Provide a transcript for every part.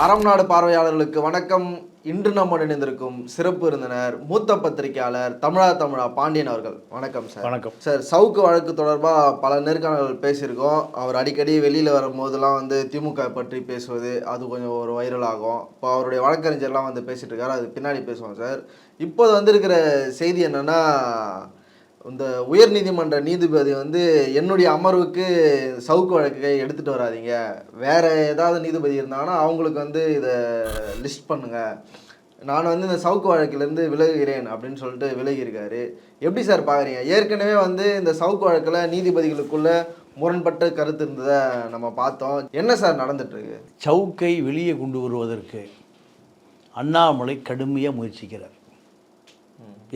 அறம் நாடு பார்வையாளர்களுக்கு வணக்கம். இன்று நம்ம இணைந்திருக்கும் சிறப்பு விருந்தினர் மூத்த பத்திரிகையாளர் தமிழா தமிழா பாண்டியன் அவர்கள். வணக்கம் சார். வணக்கம். சார் சவுக்கு வழக்கு தொடர்பாக பல நேர்காணல்கள் பேசியிருக்கோம். அவர் அடிக்கடி வெளியில் வரும்போதெல்லாம் வந்து திமுக பற்றி பேசுவது அது கொஞ்சம் ஒரு வைரல் ஆகும் இப்போ அவருடைய வழக்கறிஞர்லாம் வந்து பேசிட்டு இருக்காரு அது பின்னாடி பேசுவோம் சார். இப்போது வந்திருக்கிற செய்தி என்னன்னா இந்த உயர்நீதிமன்ற நீதிபதி வந்து என்னுடைய அமர்வுக்கு சவுக்கு வழக்கை எடுத்துகிட்டு வராதீங்க. வேற ஏதாவது நீதிபதி இருந்தாங்கன்னா அவங்களுக்கு வந்து இதை லிஸ்ட் பண்ணுங்க. நான் வந்து இந்த சவுக்கு வழக்கிலேருந்து விலகுகிறேன் அப்படின்னு சொல்லிட்டு விலகியிருக்காரு. எப்படி சார் பார்க்குறீங்க ஏற்கனவே வந்து இந்த சவுக்கு வழக்கில் நீதிபதிகளுக்குள்ள முரண்பட்ட கருத்து இருந்ததை நம்ம பார்த்தோம். என்ன சார் நடந்துட்டு இருக்கு சவுக்கை வெளியே கொண்டு வருவதற்கு அண்ணாமலை கடுமையாக முயற்சிக்கிறார்.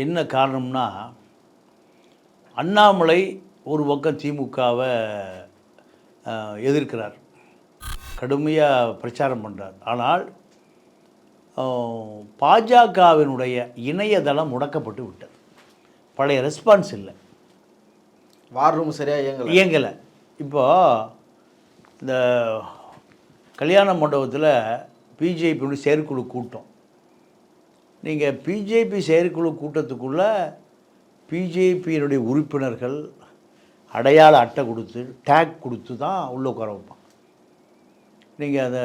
என்ன காரணம்னா அண்ணாமலை ஒரு பக்கம் திமுகவை எதிர்க்கிறார். கடுமையாக பிரச்சாரம் பண்ணுறார் ஆனால் பாஜகவினுடைய இணையதளம் முடக்கப்பட்டு விட்டது. பழைய ரெஸ்பான்ஸ் இல்லை. வார் ரூம் சரியா இயங்கல? இயங்கலை. இப்போ இந்த கல்யாண மண்டபத்தில் பிஜேபியோட செயற்குழு கூட்டம். நீங்கள் பிஜேபி செயற்குழு கூட்டத்துக்குள்ளே பிஜேபியினுடைய உறுப்பினர்கள் அடையாள அட்டை கொடுத்து டேக் கொடுத்து தான் உள்ளே உட்கார வைப்பான் நீங்கள் அந்த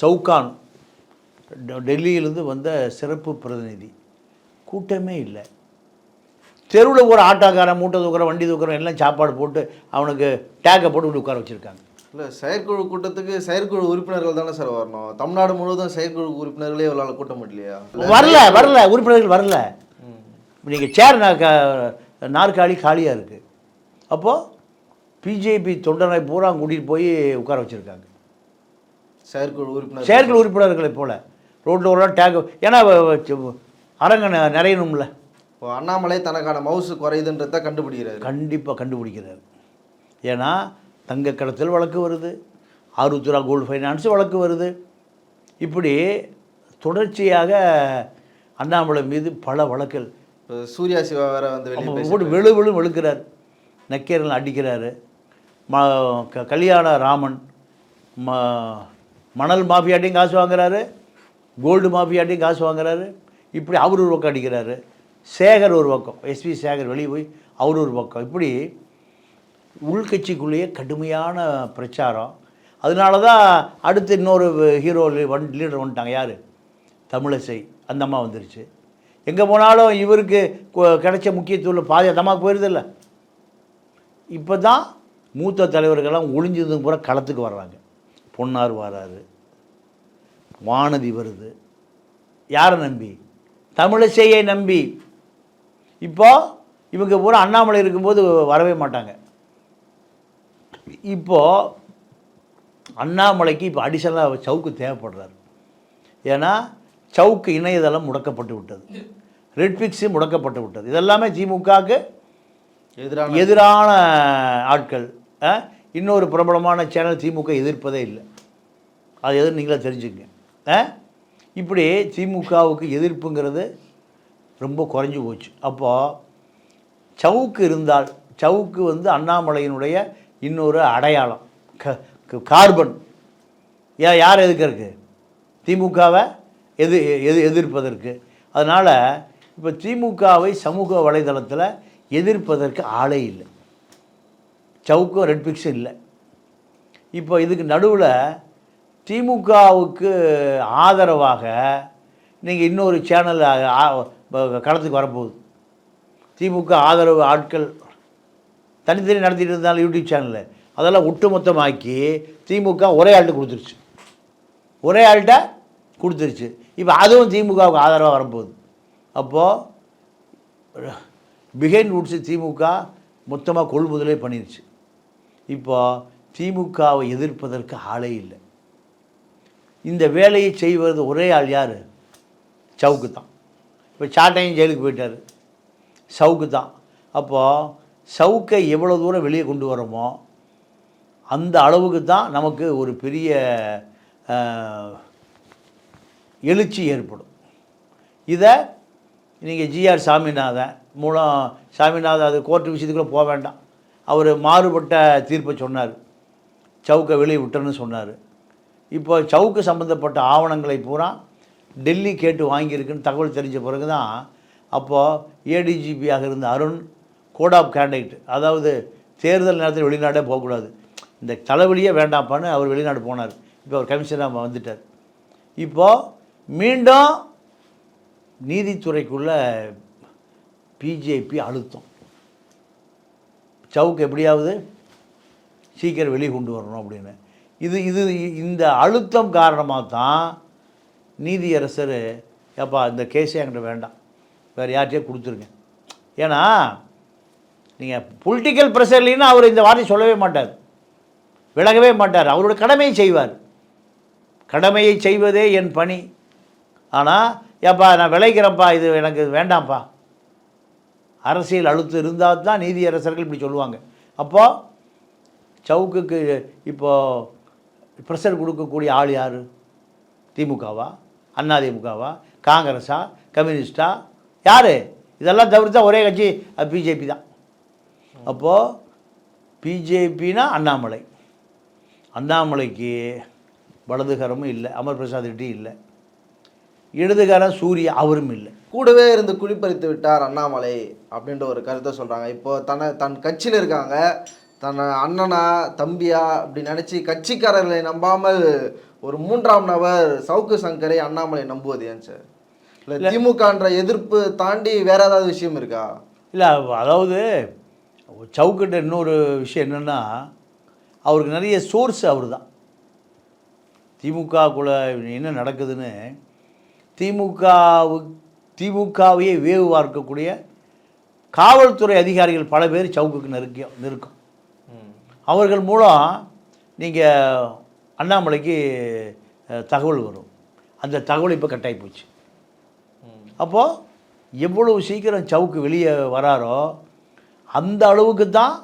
சவுகான் டெல்லியிலேருந்து வந்த சிறப்பு பிரதிநிதி கூட்டமே இல்லை. தெருவில் ஒரு ஆட்டோக்காரன் மூட்டை தூக்குறோம் வண்டி தூக்குறோம் எல்லாம் சாப்பாடு போட்டு அவனுக்கு டேக்கை போட்டு இப்படி உட்கார வச்சுருக்காங்க. இல்லை செயற்குழு கூட்டத்துக்கு செயற்குழு உறுப்பினர்கள் தானே சார் வரணும். தமிழ்நாடு முழுவதும் செயற்குழு உறுப்பினர்களே இவளால் கூட்ட முடியலையா வரல வரல உறுப்பினர்கள் வரல. நீங்கள் சேர் நாற்காலி காலியாக இருக்குது அப்போது பிஜேபி தொண்டனை பூரா கூட்டிகிட்டு போய் உட்கார வச்சுருக்காங்க. செயற்குழு உறுப்பினர். செயற்குழு உறுப்பினர்களை போல். ரோட்டில் ஒரு டேக் ஏன்னா அரங்க நிறையணும்ல. இப்போ அண்ணாமலை தனக்கான மவுசு குறையுதுன்றத கண்டுபிடிக்கிறாரு. கண்டிப்பாக கண்டுபிடிக்கிறார். ஏன்னா தங்க கடத்தல் வழக்கு வருது. ஆருத்ரா கோல்டு ஃபைனான்ஸ் வழக்கு வருது. இப்படி தொடர்ச்சியாக அண்ணாமலை மீது பல வழக்குகள். இப்போ சூர்யா சிவா வேற வந்து வெளியே போட்டு வெளு வெளு வெளுக்கிறார். நக்கீரன் அடிக்கிறாரு. ம க- கல்யாண ராமன் ம மணல் மாஃபியாட்டையும் காசு வாங்குறாரு. கோல்டு மாஃபியாட்டையும் காசு வாங்குறாரு. இப்படி அவர் ஒரு பக்கம் அடிக்கிறாரு. சேகர் ஒரு பக்கம் எஸ்வி சேகர் வெளியே போய் அவர் ஒரு பக்கம். இப்படி உள்கட்சிக்குள்ளேயே கடுமையான பிரச்சாரம். அதனால தான் அடுத்து இன்னொரு ஹீரோ ஒன் லீடர் வந்துட்டாங்க. யார்? தமிழிசை. அந்த அம்மா வந்துருச்சு. எங்கே போனாலும் இவருக்கு கிடைச்ச முக்கியத்துவம் பாதி அந்த போயிருதில்ல. இப்போ தான் மூத்த தலைவர்கள்லாம் ஒளிஞ்சதுக்கு பூரா களத்துக்கு வர்றாங்க. பொன்னார் வராரு. வானதி வருது. யாரை நம்பி? தமிழிசையை நம்பி. இப்போ இவங்க பூரா அண்ணாமலை இருக்கும்போது வரவே மாட்டாங்க. இப்போது அண்ணாமலைக்கு இப்போ அடிஷனலாக சவுக்கு தேவைப்படுறாரு. ஏன்னா சவுக்கு இணையதளம் முடக்கப்பட்டு விட்டது. ரெட்பிக்ஸு முடக்கப்பட்டு விட்டது. இதெல்லாமே திமுகவுக்கு எதிரான எதிரான ஆட்கள்? இன்னொரு பிரபலமான சேனல் திமுக எதிர்ப்பதே இல்லை. அது எதுவும் நீங்களே தெரிஞ்சுங்க ஆ? இப்படி திமுகவுக்கு எதிர்ப்புங்கிறது ரொம்ப குறைஞ்சி போச்சு. அப்போது சவுக்கு இருந்தால் சவுக்கு வந்து அண்ணாமலையினுடைய இன்னொரு அடையாளம். க கார்பன். யார் எதுக்கிறதுக்கு திமுகவை எது எது எதிர்ப்பதற்கு. அதனால் இப்போ திமுகவை சமூக வலைதளத்தில் எதிர்ப்பதற்கு ஆளே இல்லை. சவுக்கும் ரெட் பிக்ஸும் இல்லை. இப்போ இதுக்கு நடுவில் திமுகவுக்கு ஆதரவாக நீங்கள் இன்னொரு சேனல் களத்துக்கு வரப்போகுது. திமுக ஆதரவு ஆட்கள் தனித்தனி நடத்திட்டு இருந்தாலும் யூடியூப் சேனலில் அதெல்லாம் ஒட்டுமொத்தமாக்கி திமுக ஒரே ஆள்கிட்ட கொடுத்துருச்சு. ஒரே ஆள்கிட்ட கொடுத்துருச்சு. இப்போ அதுவும் திமுகவுக்கு ஆதரவாக வரப்போகுது. அப்போது பிஹைண்ட் ரூட்ஸு திமுக மொத்தமாக கொள்முதலே பண்ணிருச்சு. இப்போது திமுகவை எதிர்ப்பதற்கு ஆளே இல்லை. இந்த வேலையை செய்வது ஒரே ஆள் யார்? சவுக்கு தான். இப்போ சாட்டையும் ஜெயிலுக்கு போயிட்டார். சவுக்கு தான். அப்போது சவுக்கை எவ்வளோ தூரம் வெளியே கொண்டு வரோமோ அந்த அளவுக்கு தான் நமக்கு ஒரு பெரிய எழுச்சி ஏற்படும். இதை நீங்கள் ஜிஆர் சாமிநாதன் மூலம் சாமிநாதன் அது கோர்ட்டு விஷயத்துக்குள்ளே போக வேண்டாம். அவர் மாறுபட்ட தீர்ப்பை சொன்னார். சவுக்கை வெளியே விட்டேன்னு சொன்னார். இப்போ சவுக்கு சம்மந்தப்பட்ட ஆவணங்களை பூரா டெல்லி கேட்டு வாங்கியிருக்குன்னு தகவல் தெரிஞ்ச பிறகு தான் அப்போது ஏடிஜிபியாக இருந்த அருண் கோட் ஆஃப் கேண்டிடேட் அதாவது தேர்தல் நேரத்தில் வெளிநாடே போகக்கூடாது. இந்த தலைவலியே வேண்டாப்பான்னு அவர் வெளிநாடு போனார். இப்போ அவர் கமிஷனாக வந்துட்டார். இப்போது மீண்டும் நீதித்துறைக்குள்ளே பிஜேபி அழுத்தம். சவுக்கு எப்படியாவது சீக்கிரம் வெளியே கொண்டு வரணும் அப்படின்னு. இது இது இந்த அழுத்தம் காரணமாக தான் நீதியரசர் ஏப்பா இந்த கேஸே என்கிட்ட வேண்டாம். வேறு யார்கிட்டயே கொடுத்துருங்க. ஏன்னா நீங்கள் பொலிட்டிக்கல் ப்ரெஷர் இல்லைன்னா அவர் இந்த வார்த்தை சொல்லவே மாட்டார். விலகவே மாட்டார். அவரோட கடமையை செய்வார். கடமையை செய்வதே என் பணி. ஆனால் ஏப்பா நான் விளைக்கிறேன்ப்பா இது எனக்கு வேண்டாம்ப்பா. அரசியல் அழுத்தம் இருந்தால் தான் நீதியரசர்கள் இப்படி சொல்லுவாங்க. அப்போது சவுக்குக்கு இப்போது ப்ரெஷர் கொடுக்கக்கூடிய ஆள் யார்? திமுகவா? அதிமுகவா காங்கிரஸா? கம்யூனிஸ்டா? யார்? இதெல்லாம் தவிர்த்தா ஒரே கட்சி பிஜேபி தான். அப்போது பிஜேபினா அண்ணாமலை. அண்ணாமலைக்கு வலதுகரமும் இல்லை அமர் பிரசாத் ரெட்டி இல்லை. இடதுகரம் சூர்யா அவரும் இல்லை. கூடவே இருந்து குழிப்பறித்து விட்டார் அண்ணாமலை அப்படின்ற ஒரு கருத்தை சொல்கிறாங்க இப்போ தன்னை தன் கட்சியில் இருக்காங்க. தன் அண்ணனா தம்பியா அப்படி நினச்சி கட்சிக்காரர்களை நம்பாமல் ஒரு மூன்றாம் நபர் சவுக்கு சங்கரை அண்ணாமலை நம்புவது ஏன் சார்? இல்லை திமுகன்ற எதிர்ப்பு தாண்டி வேற ஏதாவது விஷயம் இருக்கா? இல்லை அதாவது சவுக்கிட்ட இன்னொரு விஷயம் என்னென்னா அவருக்கு நிறைய சோர்ஸ் அவர் தான் திமுகக்குள்ள என்ன நடக்குதுன்னு திமுகவு திமுகவையே வேவு பார்க்கக்கூடிய காவல்துறை அதிகாரிகள் பல பேர் சவுக்குக்கு நெருக்க நெருக்கம். அவர்கள் மூலம் நீங்கள் அண்ணாமலைக்கு தகவல் வரும். அந்த தகவல் இப்போ கட்டாகி போச்சு. அப்போது எவ்வளவு சீக்கிரம் சவுக்கு வெளியே வராரோ அந்த அளவுக்கு தான்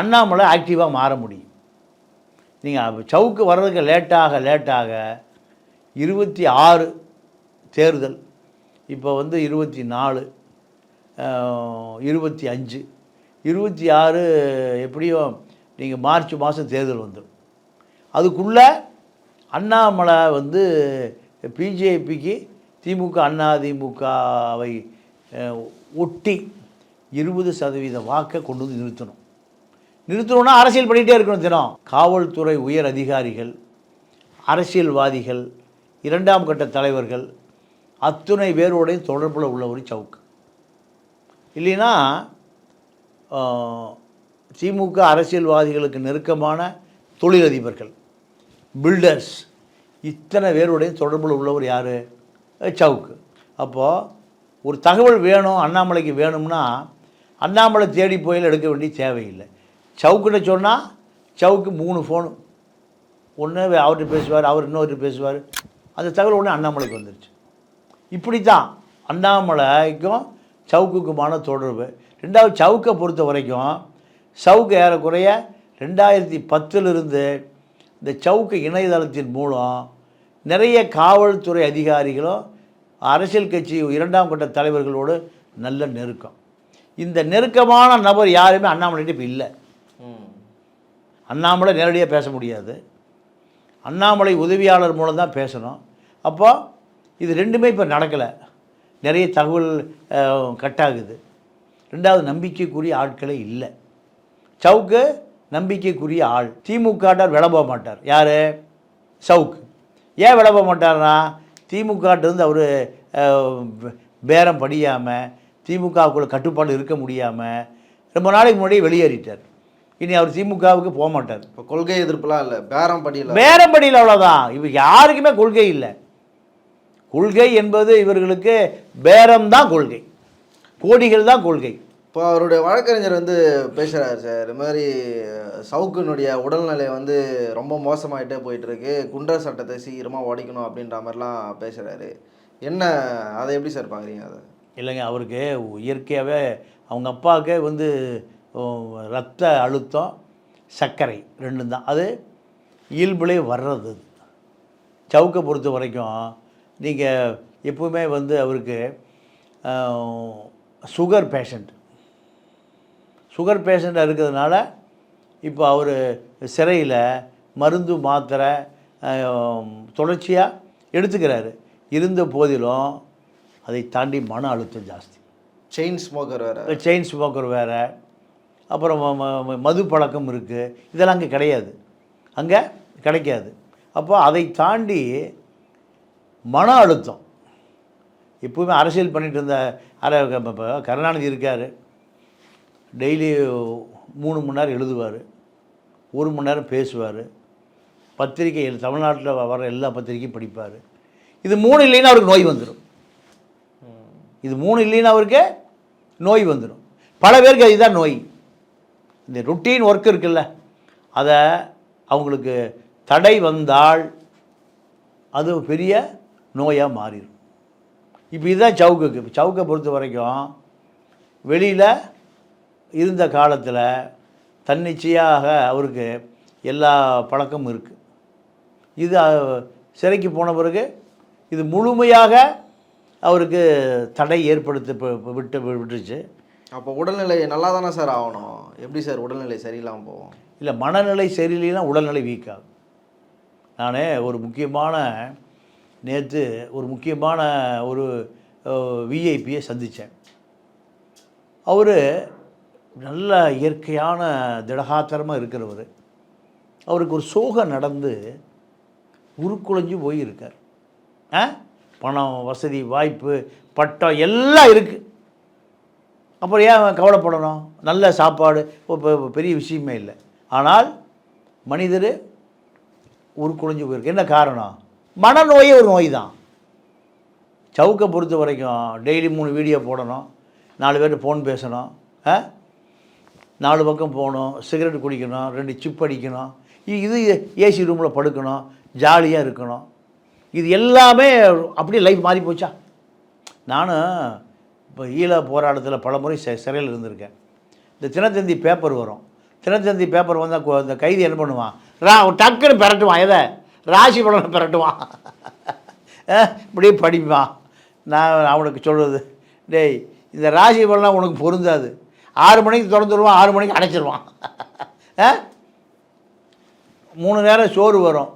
அண்ணாமலை ஆக்டிவாக மாற முடியும். நீங்கள் சவுக்கு வர்றதுக்கு லேட்டாக லேட்டாக இருபத்தி ஆறு தேர்தல். இப்போ வந்து இருபத்தி நாலு இருபத்தி அஞ்சு இருபத்தி ஆறு எப்படியும் நீங்கள் மார்ச் மாதம் தேர்தல் வந்துடும் அதுக்குள்ளே அண்ணாமலை வந்து பிஜேபிக்கு திமுக அண்ணா திமுகவை ஒட்டி இருபது சதவீத வாக்கை கொண்டு வந்து நிறுத்தணும். நிறுத்தணும்னா அரசியல் பண்ணிகிட்டே இருக்கணும் தினம். காவல்துறை உயர் அதிகாரிகள் அரசியல்வாதிகள் இரண்டாம் கட்ட தலைவர்கள் அத்துணை பேரோடையும் தொடர்பில் உள்ள ஒரு சவுக்கு. இல்லைன்னா திமுக அரசியல்வாதிகளுக்கு நெருக்கமான தொழிலதிபர்கள் பில்டர்ஸ் இத்தனை பேருடையும் தொடர்பில் உள்ளவர் யார்? சவுக்கு. அப்போது ஒரு தகவல் வேணும் அண்ணாமலைக்கு வேணும்னா அண்ணாமலை தேடி போயில் எடுக்க வேண்டிய தேவையில்லை. சவுக்கிட்ட சொன்னால் சவுக்கு மூணு ஃபோனு ஒன்று அவர்கிட்ட பேசுவார் அவர் இன்னொருத்தர் பேசுவார். அந்த தகவல் உடனே அண்ணாமலைக்கு வந்துருச்சு. இப்படி தான் அண்ணாமலைக்கும் சவுக்குக்குமான தொடர்பு. ரெண்டாவது சவுக்கை பொறுத்த வரைக்கும் சவுக்கு ஏறக்குறைய ரெண்டாயிரத்தி பத்திலிருந்து இந்த சவுக்கு இணையதளத்தின் மூலம் நிறைய காவல்துறை அதிகாரிகளும் அரசியல் கட்சி இரண்டாம் கட்ட தலைவர்களோடு நல்ல நெருக்கம். இந்த நெருக்கமான நபர் யாருமே அண்ணாமலைகிட்ட இப்போ இல்லை. அண்ணாமலை நேரடியாக பேச முடியாது. அண்ணாமலை உதவியாளர் மூலம் தான் பேசணும். அப்போ இது ரெண்டுமே இப்போ நடக்கலை. நிறைய தகவல் கட்டாகுது ரெண்டாவது நம்பிக்கைக்குரிய ஆட்களே இல்லை. சவுக்கு நம்பிக்கைக்குரிய ஆள். திமுகட்டார் விளம்ப மாட்டார். யார்? சவுக்கு. ஏன் விளம்ப மாட்டார்னா திமுகட்டிருந்து அவர் பேரம் படியாமல் திமுகவுக்குள்ள கட்டுப்பாடு இருக்க முடியாமல் ரொம்ப நாளைக்கு முன்னாடியே வெளியேறிட்டார். இனி அவர் திமுகவுக்கு போக மாட்டார். இப்போ கொள்கை எதிர்ப்புலாம் இல்லை. பேரம் படியில். பேரம்படியில் அவ்வளோதான் இவர் யாருக்குமே கொள்கை இல்லை. கொள்கை என்பது இவர்களுக்கு பேரம் தான் கொள்கை. கோடிகள் தான் கொள்கை. இப்போ அவருடைய வழக்கறிஞர் வந்து பேசுகிறாரு சார். இது மாதிரி சவுக்கினுடைய உடல்நிலை வந்து ரொம்ப மோசமாயிட்டே போயிட்டு இருக்கு குண்டர் சட்டத்தை சீக்கிரமாக உடைக்கணும் அப்படின்ற மாதிரிலாம் பேசுகிறாரு என்ன அதை எப்படி சார் பார்க்குறீங்க அதை? இல்லைங்க அவருக்கு இயற்கையாகவே அவங்க அப்பாவுக்கே வந்து ரத்த அழுத்தம் சர்க்கரை ரெண்டும் தான். அது இயல்புலே வர்றது. சவுக்கை பொறுத்த வரைக்கும் நீங்கள் எப்பவுமே வந்து அவருக்கு சுகர் பேஷண்ட் சுகர் பேஷண்ட்டாக இருக்கிறதுனால இப்போ அவர் சிறையில் மருந்து மாத்திரை தொடர்ச்சியாக எடுத்துக்கிறாரு. இருந்த போதிலும் அதை தாண்டி மன அழுத்தம் ஜாஸ்தி. செயின் ஸ்மோக்கர் வேற. செயின் ஸ்மோக்கர் வேறு. அப்புறம் மது பழக்கம் இருக்குது இதெல்லாம் அங்கே கிடையாது. அங்கே கிடைக்காது. அப்போ அதை தாண்டி மன அழுத்தம். எப்பவுமே அரசியல் பண்ணிட்டு இருந்த அர இப்போ கருணாநிதி இருக்கார். டெய்லி மூணு மணி நேரம் எழுதுவார். ஒரு மணி நேரம் பேசுவார். பத்திரிகை தமிழ்நாட்டில் வர எல்லா பத்திரிக்கையும் படிப்பார். இது மூணு இல்லைன்னா அவருக்கு நோய் வந்துடும் இது மூணு இல்லைன்னா அவருக்கு நோய் வந்துடும் பல பேருக்கு அதுதான் நோய். இந்த ருட்டீன் ஒர்க் இருக்குல்ல அதை அவங்களுக்கு தடை வந்தால் அது பெரிய நோயாக மாறிடும். இப்போ இதுதான் சவுக்குக்கு. இப்போ சவுக்கை பொறுத்த வரைக்கும் வெளியில் இருந்த காலத்தில் தன்னிச்சையாக அவருக்கு எல்லா பழக்கமும் இருக்குது இது சிறைக்கு போன பிறகு இது முழுமையாக அவருக்கு தடை ஏற்படுத்த விட்டு விட்டுருச்சு. அப்போ உடல்நிலை நல்லா தானே சார் ஆகணும்? எப்படி சார் உடல்நிலை சரியில்லாமல் போகும்? இல்லை மனநிலை சரியில்லைன்னா உடல்நிலை வீக் ஆகும் நான் ஒரு முக்கியமான நேற்று ஒரு முக்கியமான ஒரு விஐபியை சந்தித்தேன் அவர் நல்ல இயற்கையான திடகாத்திரமாக இருக்கிறவர். அவருக்கு ஒரு சோகம் நடந்து உருக்குலைஞ்சு போயிருக்கார். ஆ? பணம் வசதி வாய்ப்பு பட்டம் எல்லாம் இருக்குது அப்புறம் ஏன் கவலைப்படணும்? நல்ல சாப்பாடு இப்போ பெரிய விஷயமே இல்லை. ஆனால் மனிதர் உருக்குலைஞ்சு போயிருக்கு. என்ன காரணம்? மனநோயே ஒரு நோய் தான் சவுக்கை பொறுத்த வரைக்கும் டெய்லி மூணு வீடியோ போடணும் நாலு பேர் ஃபோன் பேசணும் ஆ? நாலு பக்கம் போகணும் சிகரெட் குடிக்கணும் ரெண்டு சிப் அடிக்கணும் இ- இது ஏசி ரூமில் படுக்கணும் ஜாலியாக இருக்கணும். இது எல்லாமே அப்படியே லைஃப் மாறி போச்சா? நானும் இப்போ ஈழ போராட்டத்தில் பல முறை சிறையில் இருந்திருக்கேன். இந்த தினத்தந்தி பேப்பர் வரும். தினத்தந்தி பேப்பர் வந்தால் இந்த கைதி என்ன பண்ணுவான்? ரா டக்குன்னு பெரட்டுவான் எதை? ராசி பலனை பெரட்டுவான் இப்படியே படிப்பான் நான் அவனுக்கு சொல்கிறது டேய் இந்த ராசி பலன்லாம் உனக்கு பொருந்தாது. ஆறு மணிக்கு திறந்துருவான் ஆறு மணிக்கு அடைச்சிருவான். மூணு நேரம் சோறு வரும்.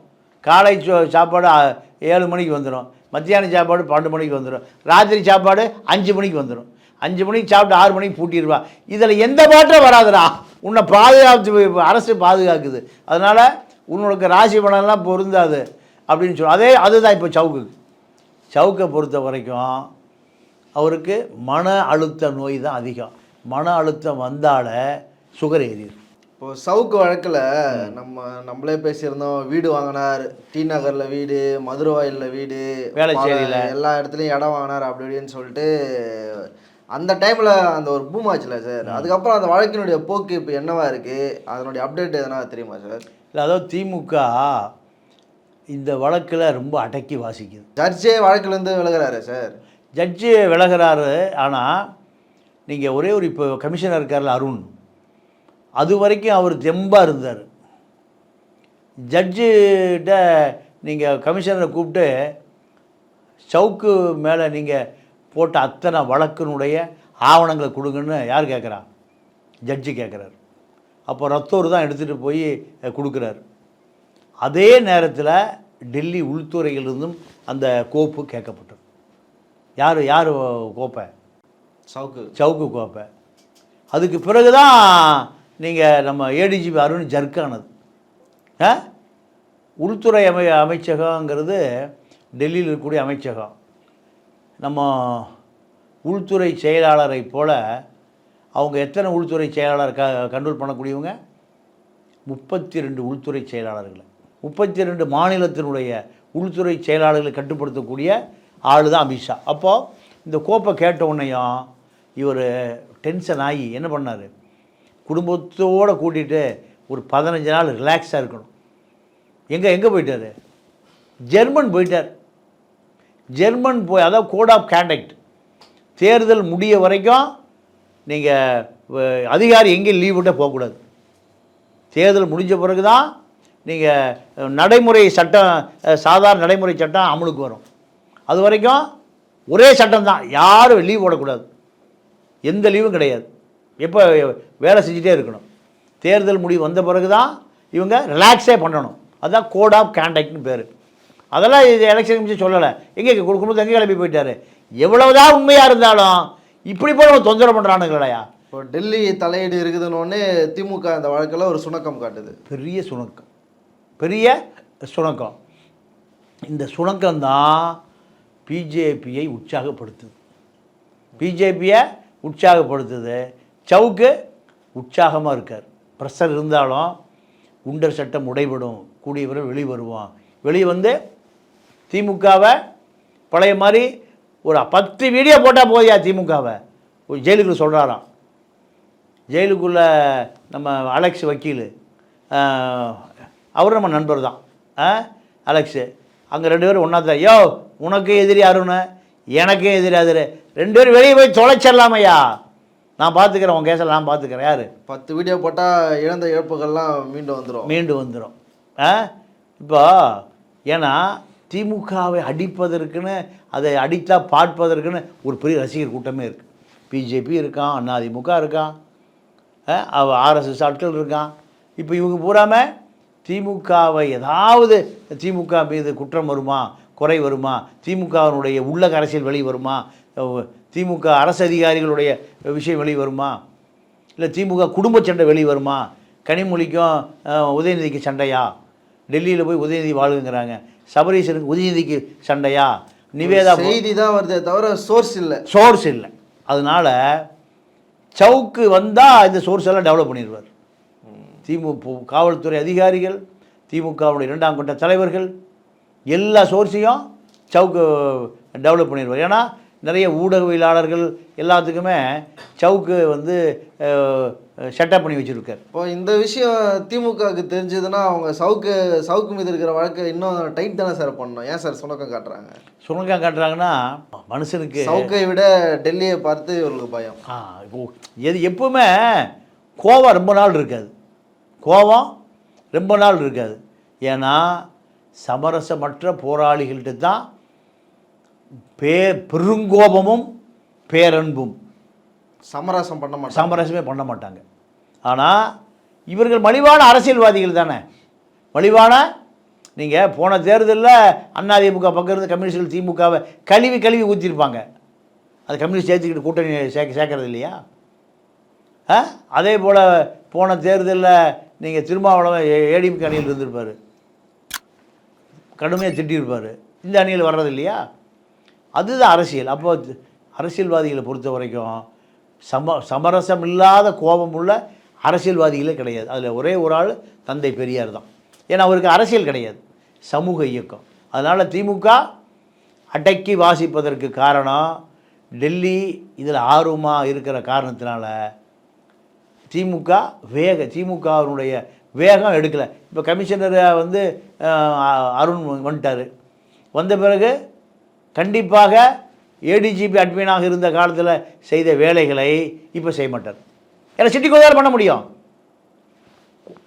காலை சோ சாப்பாடு ஏழு மணிக்கு வந்துடும் மத்தியான சாப்பாடு பன்னெண்டு மணிக்கு வந்துடும் ராத்திரி சாப்பாடு அஞ்சு மணிக்கு வந்துடும் அஞ்சு மணிக்கு சாப்பிட்டு ஆறு மணிக்கு பூட்டிடுவா இதில் எந்த பாட்டும் வராதுடா. உன்னை பாதுகாத்து அரசு பாதுகாக்குது. அதனால் உன்னோட ராசி பலன்லாம் பொருந்தாது அப்படின்னு சொல்லி அதே அதுதான் இப்போ சவுக்கு சவுக்கை பொறுத்த வரைக்கும் அவருக்கு மன அழுத்த நோய் தான் அதிகம். மன அழுத்தம் வந்தால சுகர் ஏறிடும் இப்போ சவுக்கு வழக்கில் நம்ம நம்மளே பேசியிருந்தோம் வீடு வாங்கினார் டி நகரில் வீடு மதுரவாயிலில் வீடு வேளச்சேரியில. பல- எல்லா இடத்துலையும் இடம் வாங்கினார் அப்படி இப்படின்னு சொல்லிட்டு அந்த டைமில் அந்த ஒரு பூம் ஆச்சுல சார் அதுக்கப்புறம் அந்த வழக்கினுடைய போக்கு இப்போ என்னவா இருக்குது அதனுடைய அப்டேட் எதனா தெரியுமா சார்? அதாவது திமுக இந்த வழக்கில் ரொம்ப அடக்கி வாசிக்குது. ஜட்ஜே வழக்குலேருந்து விலகுறாரு சார். ஜட்ஜு விலகிறாரு ஆனால் நீங்கள் ஒரே ஒரு இப்போ கமிஷனர் இருக்கார்ல அருண். அது வரைக்கும் அவர் தெம்பாக இருந்தார். ஜட்ஜுகிட்ட நீங்கள் கமிஷனரை கூப்பிட்டு சவுக்கு மேலே நீங்கள் போட்ட அத்தனை வழக்கினுடைய ஆவணங்களை கொடுங்கன்னு யார் கேட்குறா ஜட்ஜு கேட்குறாரு அப்போ ரத்தோர் தான் எடுத்துகிட்டு போய் கொடுக்குறாரு. அதே நேரத்தில் டெல்லி உள்துறையிலிருந்தும் அந்த கோப்பு கேட்கப்பட்டது. யார் யார் கோப்பை? சவுக்கு. சவுக்கு கோப்பை. அதுக்கு பிறகு தான் நீங்கள் நம்ம ஏடிஜிபி அருண் ஜர்க்கானது. உள்துறை அமை அமைச்சகங்கிறது டெல்லியில் இருக்கக்கூடிய அமைச்சகம். நம்ம உள்துறை செயலாளரை போல அவங்க எத்தனை உள்துறை செயலாளர் க கண்ட்ரோல் பண்ணக்கூடியவங்க? முப்பத்தி ரெண்டு உள்துறை செயலாளர்களை. முப்பத்தி ரெண்டு மாநிலத்தினுடைய உள்துறை செயலாளர்களை கட்டுப்படுத்தக்கூடிய ஆள் தான் அமித்ஷா. அப்போது இந்த கோப்பை கேட்ட உடனேயும் இவர் டென்ஷன் ஆகி என்ன பண்ணார்? குடும்பத்தோடு கூட்டிகிட்டு ஒரு பதினஞ்சு நாள் ரிலாக்ஸாக இருக்கணும். எங்கே எங்கே போயிட்டார்? ஜெர்மன் போயிட்டார். ஜெர்மன் போய் அதாவது கோட் ஆஃப் கான்டக்ட் தேர்தல் முடிய வரைக்கும் நீங்கள் அதிகாரி எங்கேயும் லீவ் விட்டால் போகக்கூடாது. தேர்தல் முடிஞ்ச பிறகு தான் நீங்கள் நடைமுறை சட்டம் சாதாரண நடைமுறை சட்டம் அமலுக்கு வரும். அது வரைக்கும் ஒரே சட்டம் தான் யாரும் லீவ் போடக்கூடாது. எந்த லீவும் கிடையாது. எப்போ வேலை செஞ்சுட்டே இருக்கணும். தேர்தல் முடிவு வந்த பிறகு தான் இவங்க ரிலாக்ஸே பண்ணணும். அதுதான் கோட் ஆஃப் கான்டாக்ட்னு பேர். அதெல்லாம் இது எலெக்ஷன் கமிஷன் சொல்லலை. எங்கே கொடுக்கும்போது எங்கே கிளம்பி போயிட்டாரு? எவ்வளவுதான் உண்மையாக இருந்தாலும் இப்படி போல அவன் தொந்தரவு பண்ணுறானுங்களையா இப்போ டெல்லி தலையீடு இருக்குதுன்னு திமுக இந்த வழக்கில் ஒரு சுணக்கம் காட்டுது. பெரிய சுணக்கம். பெரிய சுணக்கம். இந்த சுணக்கம் தான் பிஜேபியை உற்சாகப்படுத்துது. பிஜேபியை உற்சாகப்படுத்துது. சவுக்கு உற்சாகமாக இருக்கார். ப்ரெஷர் இருந்தாலும் குண்டர் சட்டம் உடைபடும். கூடிய விரைவில் வெளியே வருவான் வெளியே வந்து திமுகவை பழைய மாதிரி ஒரு பத்து வீடியோ போட்டால் போதியா திமுகவை? ஒரு ஜெயிலுக்குள்ள சொல்கிறாராம் ஜெயிலுக்குள்ளே நம்ம அலெக்ஸ் வக்கீல். அவர் நம்ம நண்பர் தான். ஆ அலெக்ஸு. அங்கே ரெண்டு பேரும் ஒன்றா தான். யோ உனக்கு எதிரி அருண் எனக்கு எதிரி அதிரு ரெண்டு பேரும் வெளியே போய் தொலைச்சிடலாமையா? நான் பார்த்துக்கிறேன் உன் கேஸில் நான் பார்த்துக்கிறேன் யார்? பத்து வீடியோ போட்டால் இழந்த இழப்புகள்லாம் மீண்டும் வந்துடும் மீண்டு வந்துடும் ஆ இப்போ ஏன்னா திமுகவை அடிப்பதற்குன்னு அதை அடித்தா பார்ப்பதற்குன்னு ஒரு பெரிய ரசிகர் கூட்டமே இருக்குது பிஜேபி இருக்கான் அதிமுக இருக்கான் ஆர்எஸ்எஸ் ஆட்கள் இருக்கான் இப்போ இவங்க பூராமல் திமுகவை ஏதாவது திமுக மீது குற்றம் வருமா குறை வருமா திமுகவினுடைய உள்ளக அரசியல் வெளி வருமா திமுக அரசு அதிகாரிகளுடைய விஷயம் வெளி வருமா இல்லை திமுக குடும்ப சண்டை வெளி வருமா கனிமொழிக்கும் உதயநிதிக்கு சண்டையா? டெல்லியில் போய் உதயநிதி வாழுங்கிறாங்க சபரீசனுக்கு உதயநிதிக்கு சண்டையா? நிவேதா செய்தி தான் வருதே தவிர சோர்ஸ் இல்லை. சோர்ஸ் இல்லை. அதனால சவுக்கு வந்தால் இந்த சோர்ஸ் எல்லாம் டெவலப் பண்ணிடுவார். திமுக காவல்துறை அதிகாரிகள் திமுகவுடைய இரண்டாம் கட்ட தலைவர்கள் எல்லா சோர்ஸையும் சவுக்கு டெவலப் பண்ணிடுவார். ஏன்னா நிறைய ஊடகவியலாளர்கள் எல்லாத்துக்குமே சவுக்கு வந்து செட்டப் பண்ணி வச்சுருக்கார். இப்போ இந்த விஷயம் திமுகவுக்கு தெரிஞ்சதுன்னா அவங்க சவுக்கு சவுக்கு மீது இருக்கிற வழக்கை இன்னும் டைட் தானே சார் பண்ணணும். ஏன் சார் சுணக்கம் காட்டுறாங்க? சுணக்கம் காட்டுறாங்கன்னா மனுஷனுக்கு சவுக்கை விட டெல்லியை பார்த்து இவர்களுக்கு பயம். ஆ இப்போ எது எப்பவுமே கோவம் ரொம்ப நாள் இருக்காது. கோவம் ரொம்ப நாள் இருக்காது. ஏன்னா சமரசமற்ற போராளிகள்கிட்ட தான் பே பெருங்கோபமும் பேரன்பும். சமரசம் பண்ண மாட்டாங்க. சமரசமே பண்ண மாட்டாங்க. ஆனால் இவர்கள் மலிவான அரசியல்வாதிகள் தானே. மலிவான நீங்கள் போன தேர்தலில் அதிமுக பக்கம் இருந்து கம்யூனிஸ்டுகள் திமுகவை கழுவி கழுவி ஊற்றிருப்பாங்க அது கம்யூனிஸ்ட் சேர்த்துக்கிட்டு கூட்டணி சேர்க்க சேர்க்கறது இல்லையா? ஆ? அதே போல் போன தேர்தலில் நீங்கள் திருமாவளவன் ஏடிஎம்கே அணியில் இருந்திருப்பார். கடுமையாக திட்டியிருப்பார். இந்த அணியில் வர்றது இல்லையா? அதுதான் அரசியல். அப்போது அரசியல்வாதிகளை பொறுத்த வரைக்கும் சம சமரசம் இல்லாத கோபம் உள்ள அரசியல்வாதிகளே கிடையாது. அதில் ஒரே ஒரு ஆள் தந்தை பெரியார் தான். ஏன்னா அவருக்கு அரசியல் கிடையாது. சமூக இயக்கம். அதனால் திமுக அடக்கி வாசிப்பதற்கு காரணம் டெல்லி இதில் ஆர்வமாக இருக்கிற காரணத்தினால திமுக வேக திமுகவினுடைய வேகம் எடுக்கலை. இப்போ கமிஷனரை வந்து அருண் வந்துட்டார். வந்த பிறகு கண்டிப்பாக ஏடிஜிபி அட்மினாக இருந்த காலத்தில் செய்த வேலைகளை இப்போ செய்ய மாட்டார். ஏன்னா சிட்டி கோதாரம் பண்ண முடியும்?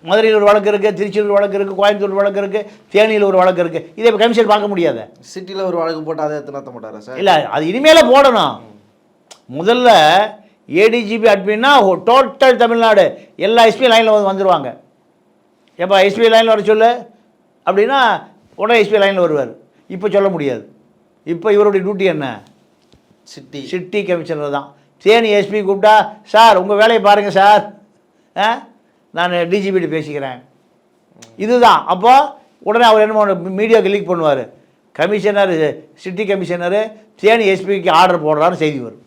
மதுரையில் ஒரு வழக்கு இருக்குது திருச்சியில் ஒரு வழக்கு இருக்குது கோயம்புத்தூர் ஒரு வழக்கு இருக்குது தேனியில் ஒரு வழக்கு இருக்குது இதை இப்போ கமிஷன் பார்க்க முடியாத? சிட்டியில் ஒரு வழக்கு போட்டு அதை எத்தனை மாட்டாரா சார்? இல்லை அது இனிமேல போடணும். முதல்ல ஏடிஜிபி அட்மின்னா டோட்டல் தமிழ்நாடு. எல்லா எஸ்பி லைனில் வந்து வந்துடுவாங்க எப்போ எஸ்பி லைனில் வர சொல்லு. அப்படின்னா உடனே எஸ்பி லைனில் வருவார். இப்போ சொல்ல முடியாது. இப்போ இவருடைய டியூட்டி என்ன? சிட்டி. சிட்டி கமிஷனர் தான். தேனி எஸ்பி கூப்பிட்டா சார் உங்கள் வேலையை பாருங்கள் சார். ஆ? நான் டிஜிபிட்டு பேசிக்கிறேன். இதுதான். அப்போது உடனே அவர் என்ன மீடியாவுக்கு லீக் பண்ணுவார். கமிஷனர் சிட்டி கமிஷனர் தேனி எஸ்பிக்கு ஆர்டர் போடுறான்னு செய்தி வரும்.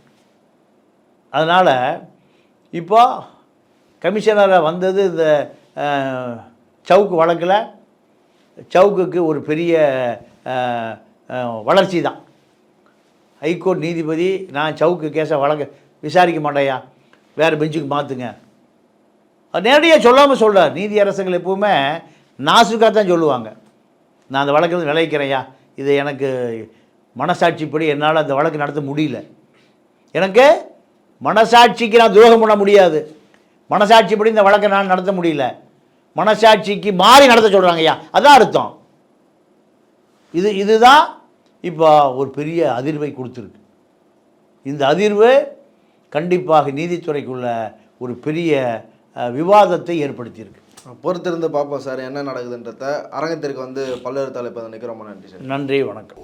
அதனால் இப்போது கமிஷனரை வந்தது இந்த சவுக்கு வழக்கில் சவுக்குக்கு ஒரு பெரிய வளர்ச்சி தான் ஹைகோர்ட் நீதிபதி நான் சவுக்கு கேஸை வழக்கு விசாரிக்க மாட்டேயா? வேறு பெஞ்சுக்கு மாற்றுங்க நேரடியாக சொல்லாமல் சொல்கிறார் நீதி அரசுகள் எப்பவுமே நாசுக்காக தான் சொல்லுவாங்க. நான் அந்த வழக்கில் விளைவிக்கிறேன்யா. இது எனக்கு மனசாட்சிப்படி என்னால் அந்த வழக்கு நடத்த முடியல. எனக்கு மனசாட்சிக்கு நான் துரோகம் பண்ண முடியாது. மனசாட்சிப்படி இந்த வழக்கை நான் நடத்த முடியல. மனசாட்சிக்கு மாறி நடத்த சொல்கிறாங்கய்யா அதான் அர்த்தம். இது இதுதான் இப்போ ஒரு பெரிய அதிர்வை கொடுத்துருக்கு. இந்த அதிர்வு கண்டிப்பாக நீதித்துறைக்குள்ள ஒரு பெரிய விவாதத்தை ஏற்படுத்தியிருக்கு. பொறுத்திருந்து பார்ப்போம் சார் என்ன நடக்குதுன்றத. அரங்கத்திற்கு வந்து பல்லெழுத்தாளர் இப்போ ரொம்ப நன்றி சார். நன்றி வணக்கம்.